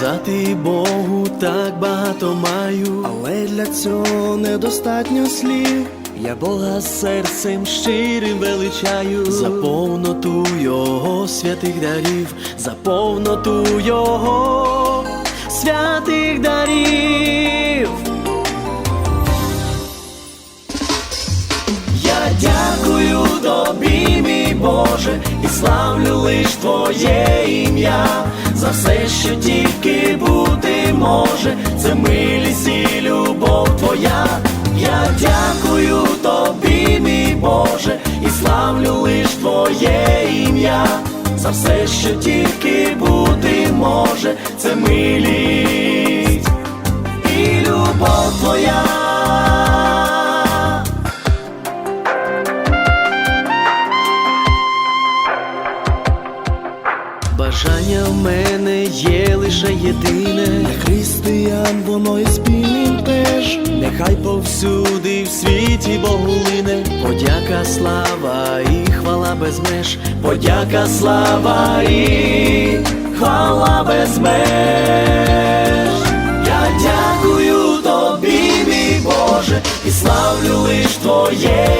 Сказати Богу так багато маю, але для цього недостатньо слів. Я Бога серцем щирим величаю за повноту Його святих дарів, за повноту Його святих дарів. Я дякую тобі, мій Боже, і славлю лиш Твоє ім'я за все, що тільки бути може, це милість і любов Твоя. Я дякую тобі, мій Боже, і славлю лиш Твоє ім'я за все, що тільки бути може, це милість і любов Твоя. Бажання в мене є лише єдине. Для християн воно і спільним теж. Нехай повсюди в світі Боголине Подяка, слава і хвала без меж. Подяка, слава і хвала без меж. Я дякую тобі, мій Боже, і славлю лиш Твоє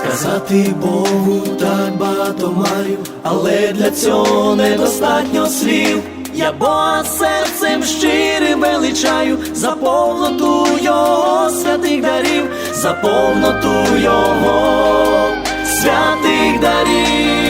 Сказати Богу так багато маю, але для цього недостатньо слів. Я Бога серцем щирим величаю за повноту Його святих дарів, за повноту Його святих дарів.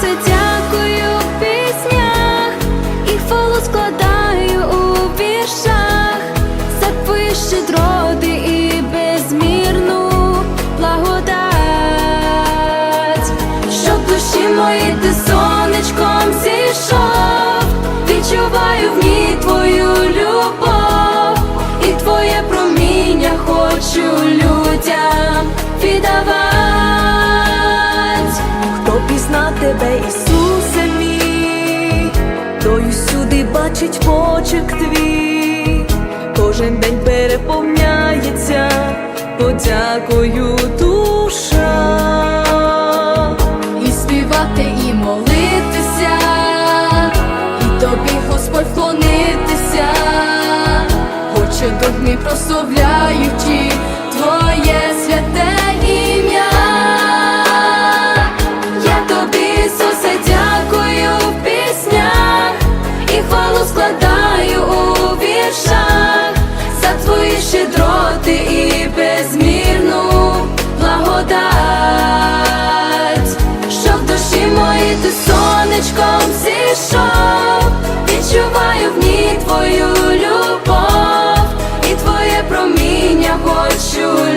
серце дякую в піснях, і хвалу складаю у віршах, запиші дроди і безмірну благодать, що душі мої ти сонечком зійшов, відчуваю в ній твою любов, і твоє проміння хочу людям віддавати. Бачить почерк твій, кожен день переповняється, подякою душа. і співати, і молитися, і тобі Господь вклонитися, хоче догми прославляючи Твоє святе твою любов і твоє проміння хочу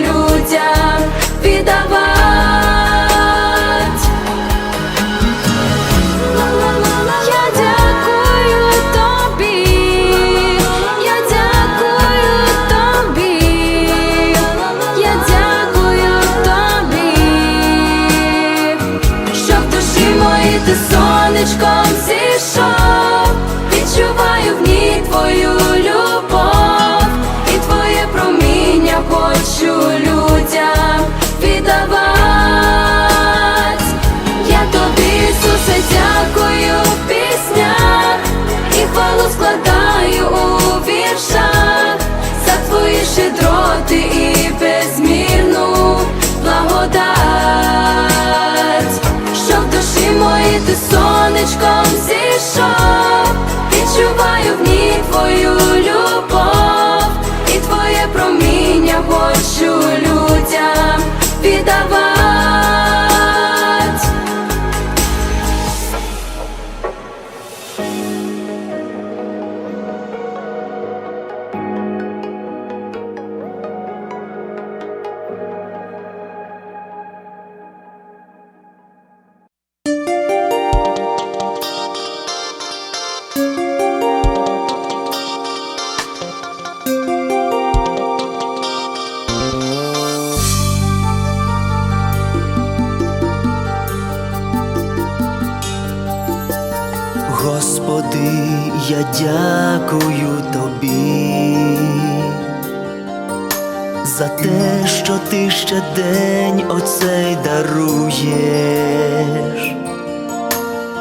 благодать, що в душі моїй ти сонечком зійшов, відчуваю в ній твою любов і твоє проміння хочу людям віддавать. Я дякую тобі за те, що ти ще день оцей даруєш,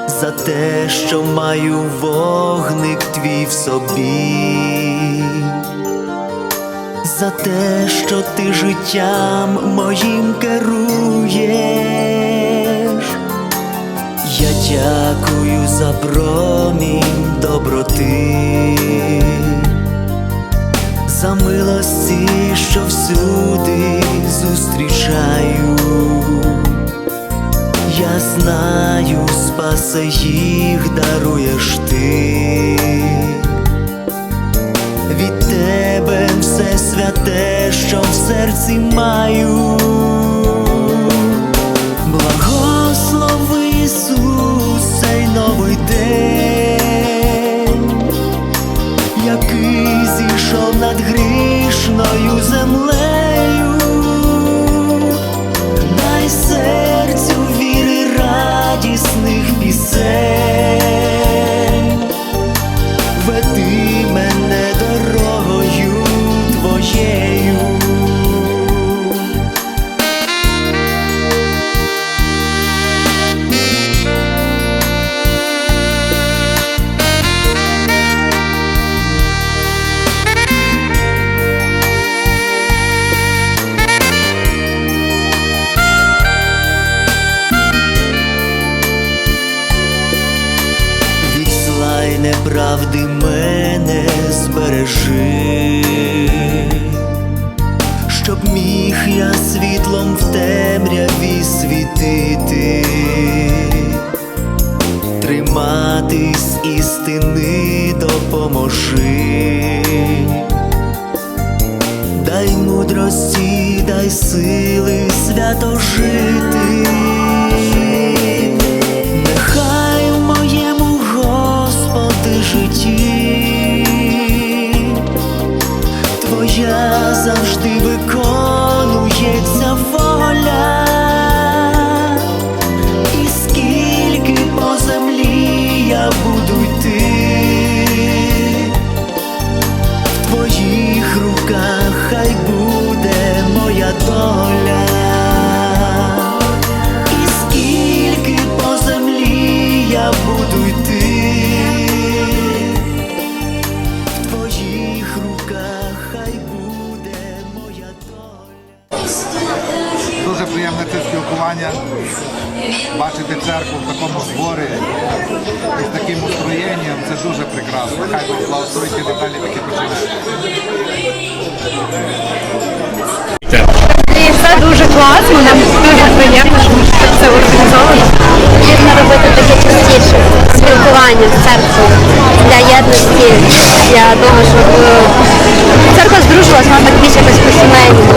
за те, що маю вогник твій в собі, за те, що ти життям моїм керуєш. Я дякую за промінь доброти, за милості, що всюди зустрічаю. Я знаю, спасе їх даруєш ти. Від тебе все святе, що в серці маю. Неправди мене збережи, щоб міг я світлом в темряві світити, триматись істини допоможи. Дай мудрості, дай сили свято жити. Завжди виконується це дуже класно, нам дуже приємно, що це організовано. Потрібно робити таке частіше спілкування з церквою для єдності. Я думаю, що е, церква здружилась, вона так більше якось по-сімейному.